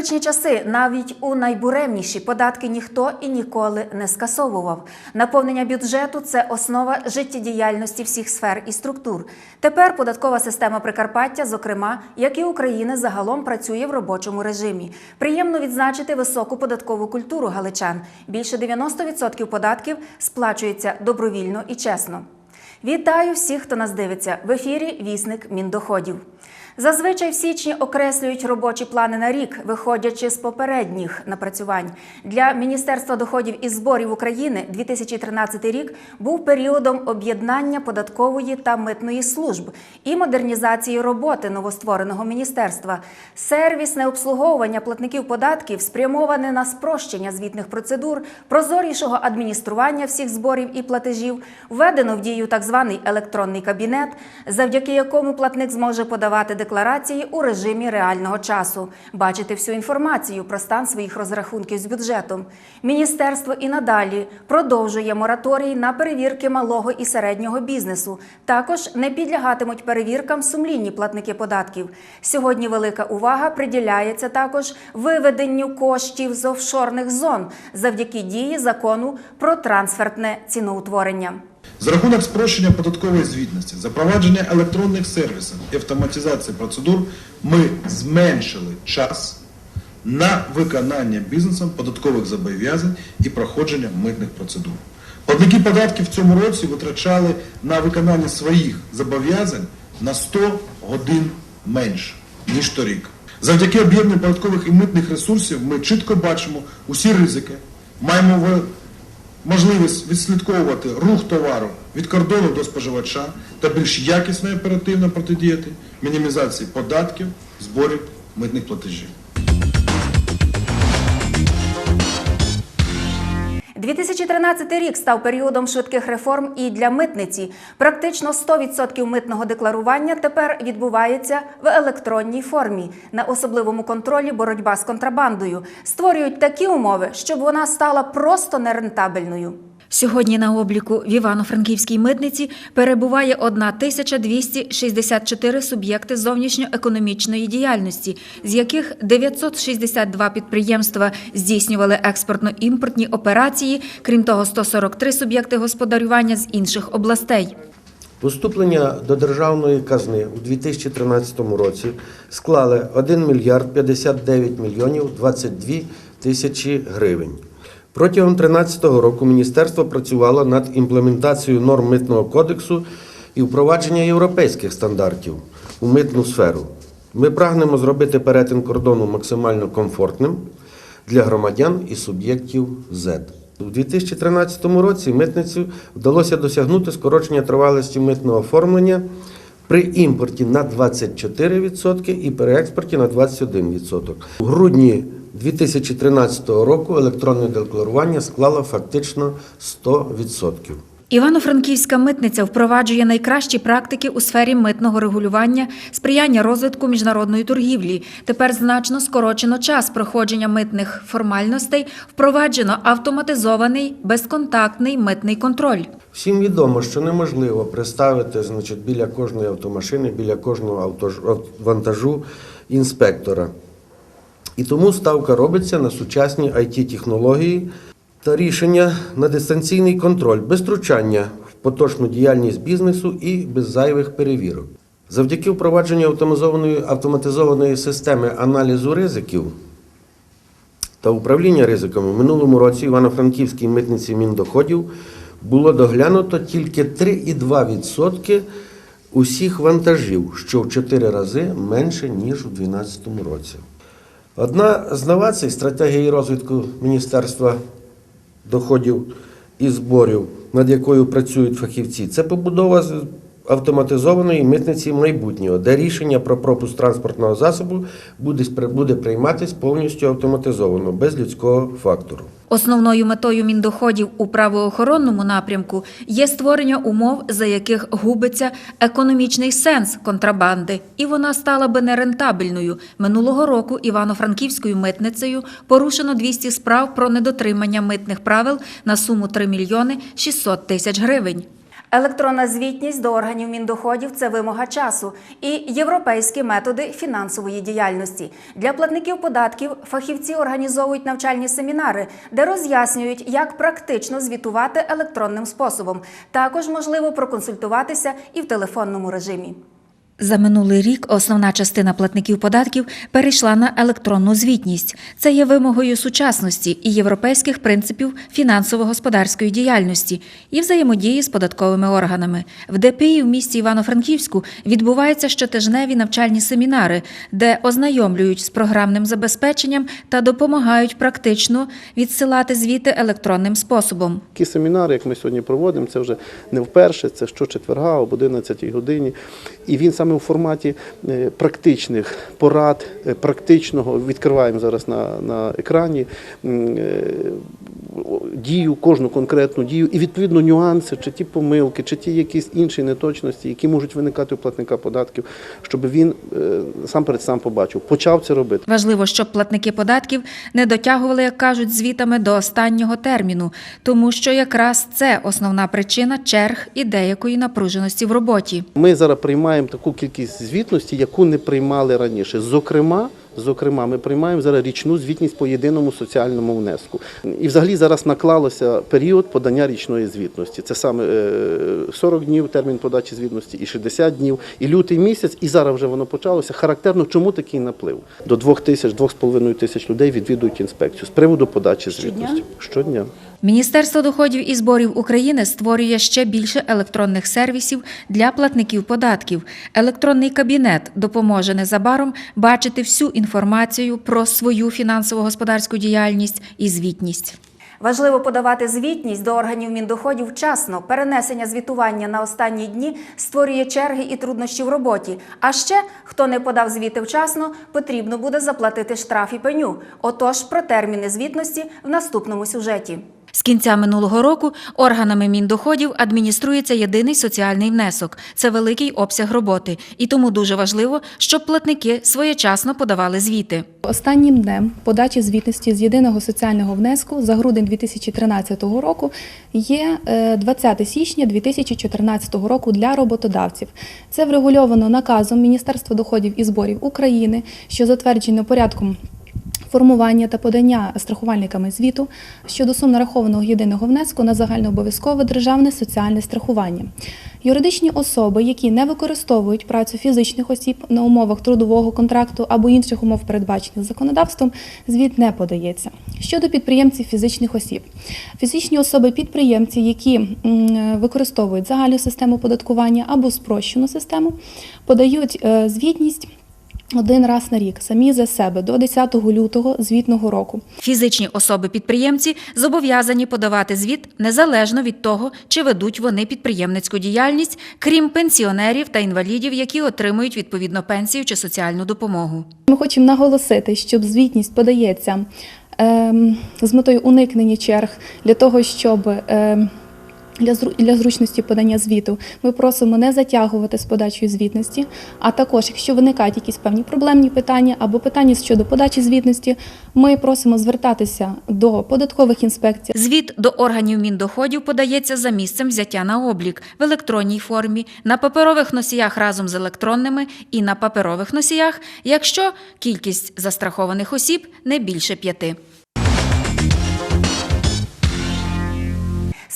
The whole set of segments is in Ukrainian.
історичні часи, навіть у найбуремніші податки ніхто і ніколи не скасовував. Наповнення бюджету це основа життєдіяльності всіх сфер і структур. Тепер податкова система Прикарпаття, зокрема, як і України, загалом працює в робочому режимі. Приємно відзначити високу податкову культуру галичан. Більше 90% податків сплачується добровільно і чесно. Вітаю всіх, хто нас дивиться в ефірі Вісник Міндоходів. Зазвичай в січні окреслюють робочі плани на рік, виходячи з попередніх напрацювань. Для Міністерства доходів і зборів України 2013 рік був періодом об'єднання податкової та митної служб і модернізації роботи новоствореного міністерства. Сервісне обслуговування платників податків спрямоване на спрощення звітних процедур, прозорішого адміністрування всіх зборів і платежів, введено в дію так званий електронний кабінет, завдяки якому платник зможе подавати декларації у режимі реального часу, бачити всю інформацію про стан своїх розрахунків з бюджетом. Міністерство і надалі продовжує мораторій на перевірки малого і середнього бізнесу. Також не підлягатимуть перевіркам сумлінні платники податків. Сьогодні велика увага приділяється також виведенню коштів з офшорних зон завдяки дії закону про трансфертне ціноутворення. За рахунок спрощення податкової звітності, запровадження електронних сервісів і автоматизації процедур ми зменшили час на виконання бізнесом податкових зобов'язань і проходження митних процедур. Платники податків в цьому році витрачали на виконання своїх зобов'язань на 100 годин менше, ніж торік. Завдяки об'єднанню податкових і митних ресурсів ми чітко бачимо усі ризики, маємо можливість відслідковувати рух товару від кордону до споживача та більш якісно і оперативно протидіяти мінімізації податків, зборів, митних платежів. 2013 рік став періодом швидких реформ і для митниці. Практично 100% митного декларування тепер відбувається в електронній формі. На особливому контролі боротьба з контрабандою створюють такі умови, щоб вона стала просто нерентабельною. Сьогодні на обліку в Івано-Франківській митниці перебуває 1264 суб'єкти зовнішньоекономічної діяльності, з яких 962 підприємства здійснювали експортно-імпортні операції, крім того, 143 суб'єкти господарювання з інших областей. Поступлення до державної казни у 2013 році склали 1 мільярд 59 мільйонів 22 тисячі гривень. Протягом 2013 року міністерство працювало над імплементацією норм митного кодексу і впровадження європейських стандартів у митну сферу. Ми прагнемо зробити перетин кордону максимально комфортним для громадян і суб'єктів ЗЕД. У 2013 році митницю вдалося досягнути скорочення тривалості митного оформлення при імпорті на 24% і при експорті на 21%. У грудні 2013 року електронне декларування склало фактично 100%. Івано-Франківська митниця впроваджує найкращі практики у сфері митного регулювання, сприяння розвитку міжнародної торгівлі. Тепер значно скорочено час проходження митних формальностей, впроваджено автоматизований безконтактний митний контроль. Всім відомо, що неможливо представити значить, біля кожної автомашини, біля кожного автож- ав- вантажу інспектора. І тому ставка робиться на сучасні IT-технології та рішення на дистанційний контроль без втручання в поточну діяльність бізнесу і без зайвих перевірок. Завдяки впровадженню автоматизованої, автоматизованої системи аналізу ризиків та управління ризиками в минулому році Івано-Франківській митниці Міндоходів було доглянуто тільки 3,2% усіх вантажів, що в 4 рази менше, ніж у 2012 році. Одна з новацій стратегії розвитку Міністерства доходів і зборів, над якою працюють фахівці, це побудова автоматизованої митниці майбутнього, де рішення про пропуск транспортного засобу буде, буде прийматись повністю автоматизовано, без людського фактору. Основною метою міндоходів у правоохоронному напрямку є створення умов, за яких губиться економічний сенс контрабанди, і вона стала би нерентабельною. Минулого року Івано-Франківською митницею порушено 200 справ про недотримання митних правил на суму 3 мільйони 600 тисяч гривень. Електронна звітність до органів міндоходів це вимога часу і європейські методи фінансової діяльності. Для платників податків фахівці організовують навчальні семінари, де роз'яснюють, як практично звітувати електронним способом. Також можливо проконсультуватися і в телефонному режимі. За минулий рік основна частина платників податків перейшла на електронну звітність. Це є вимогою сучасності і європейських принципів фінансово-господарської діяльності і взаємодії з податковими органами. В ДПІ в місті Івано-Франківську відбуваються щотижневі навчальні семінари, де ознайомлюють з програмним забезпеченням та допомагають практично відсилати звіти електронним способом. Такі семінари, як ми сьогодні проводимо, це вже не вперше, це щочетверга об 11 годині. І він саме у форматі е, практичних порад, е, практичного відкриваємо зараз на, на екрані е, дію, кожну конкретну дію, і відповідно нюанси, чи ті помилки, чи ті якісь інші неточності, які можуть виникати у платника податків, щоб він сам перед сам побачив, почав це робити. Важливо, щоб платники податків не дотягували, як кажуть, звітами до останнього терміну, тому що якраз це основна причина черг і деякої напруженості в роботі. Ми зараз приймаємо таку кількість звітності, яку не приймали раніше. Зокрема, зокрема, ми приймаємо зараз річну звітність по єдиному соціальному внеску. І взагалі зараз наклалося період подання річної звітності. Це саме е, 40 днів термін подачі звітності, і 60 днів, і лютий місяць, і зараз вже воно почалося. Характерно, чому такий наплив? До 2 тисяч, 2,5 тисяч людей відвідують інспекцію з приводу подачі звітності. Щодня. Міністерство доходів і зборів України створює ще більше електронних сервісів для платників податків. Електронний кабінет допоможе незабаром бачити всю інформацію про свою фінансово-господарську діяльність і звітність. Важливо подавати звітність до органів міндоходів вчасно. Перенесення звітування на останні дні створює черги і труднощі в роботі. А ще хто не подав звіти вчасно, потрібно буде заплатити штраф і пеню. Отож, про терміни звітності в наступному сюжеті. З кінця минулого року органами міндоходів адмініструється єдиний соціальний внесок. Це великий обсяг роботи, і тому дуже важливо, щоб платники своєчасно подавали звіти. Останнім днем подачі звітності з єдиного соціального внеску за грудень 2013 року є е, 20 січня 2014 року для роботодавців. Це врегульовано наказом Міністерства доходів і зборів України, що затверджено порядком. Формування та подання страхувальниками звіту щодо сум нарахованого єдиного внеску на загальнообов'язкове державне соціальне страхування. Юридичні особи, які не використовують працю фізичних осіб на умовах трудового контракту або інших умов, передбачених законодавством, звіт не подається. Щодо підприємців фізичних осіб, фізичні особи-підприємці, які використовують загальну систему податкування або спрощену систему, подають е, звітність. Один раз на рік самі за себе до 10 лютого звітного року. Фізичні особи-підприємці зобов'язані подавати звіт незалежно від того, чи ведуть вони підприємницьку діяльність, крім пенсіонерів та інвалідів, які отримують відповідно пенсію чи соціальну допомогу. Ми хочемо наголосити, щоб звітність подається ем, з метою уникнення черг для того, щоб ем, для для зручності подання звіту ми просимо не затягувати з подачею звітності. А також, якщо виникають якісь певні проблемні питання або питання щодо подачі звітності, ми просимо звертатися до податкових інспекцій. Звіт до органів міндоходів подається за місцем взяття на облік в електронній формі, на паперових носіях разом з електронними і на паперових носіях, якщо кількість застрахованих осіб не більше п'яти.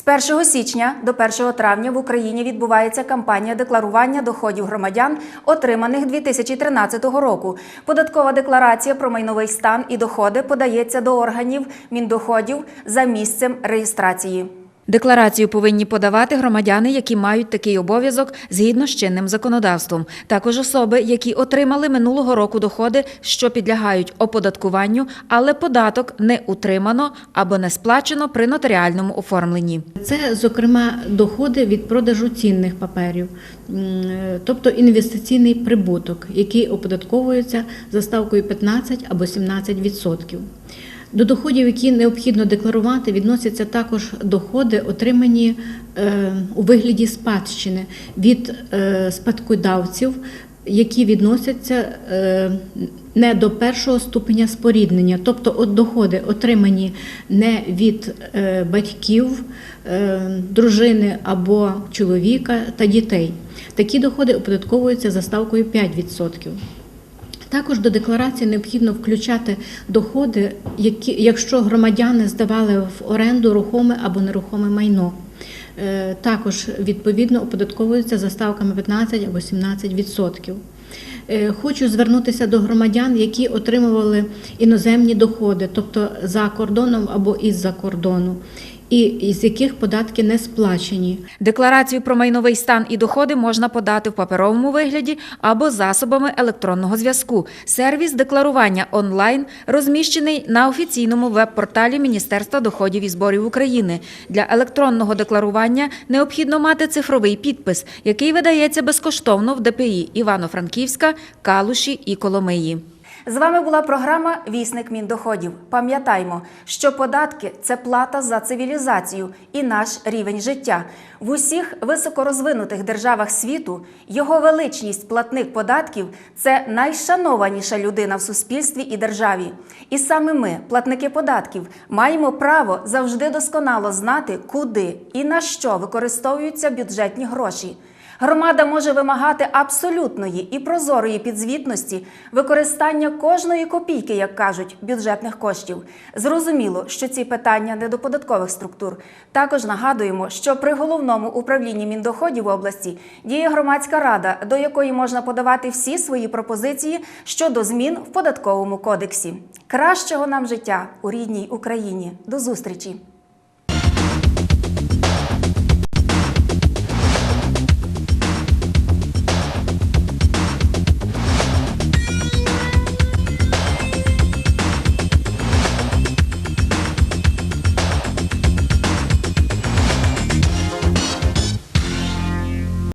З 1 січня до 1 травня в Україні відбувається кампанія декларування доходів громадян, отриманих 2013 року. Податкова декларація про майновий стан і доходи подається до органів міндоходів за місцем реєстрації. Декларацію повинні подавати громадяни, які мають такий обов'язок згідно з чинним законодавством. Також особи, які отримали минулого року доходи, що підлягають оподаткуванню, але податок не утримано або не сплачено при нотаріальному оформленні. Це, зокрема, доходи від продажу цінних паперів, тобто інвестиційний прибуток, який оподатковується за ставкою 15 або 17 відсотків. До доходів, які необхідно декларувати, відносяться також доходи, отримані е, у вигляді спадщини від е, спадкодавців які відносяться е, не до першого ступеня споріднення, тобто от доходи отримані не від батьків, дружини або чоловіка та дітей. Такі доходи оподатковуються за ставкою 5%. Також до декларації необхідно включати доходи, які, якщо громадяни здавали в оренду рухоме або нерухоме майно. Е, Також відповідно оподатковуються за ставками 15 або 17%. Е, Хочу звернутися до громадян, які отримували іноземні доходи, тобто за кордоном або із-за кордону, і із яких податки не сплачені. Декларацію про майновий стан і доходи можна подати в паперовому вигляді або засобами електронного зв'язку. Сервіс декларування онлайн розміщений на офіційному веб-порталі Міністерства доходів і зборів України. Для електронного декларування необхідно мати цифровий підпис, який видається безкоштовно в ДПІ Івано-Франківська, Калуші і Коломиї. З вами була програма Вісник Міндоходів. Пам'ятаймо, що податки це плата за цивілізацію і наш рівень життя. В усіх високорозвинутих державах світу його величність платник податків це найшанованіша людина в суспільстві і державі. І саме ми, платники податків, маємо право завжди досконало знати, куди і на що використовуються бюджетні гроші. Громада може вимагати абсолютної і прозорої підзвітності використання кожної копійки, як кажуть, бюджетних коштів. Зрозуміло, що ці питання не до податкових структур. Також нагадуємо, що при головному управлінні Міндоходів області діє громадська рада, до якої можна подавати всі свої пропозиції щодо змін в податковому кодексі. Кращого нам життя у рідній Україні. До зустрічі!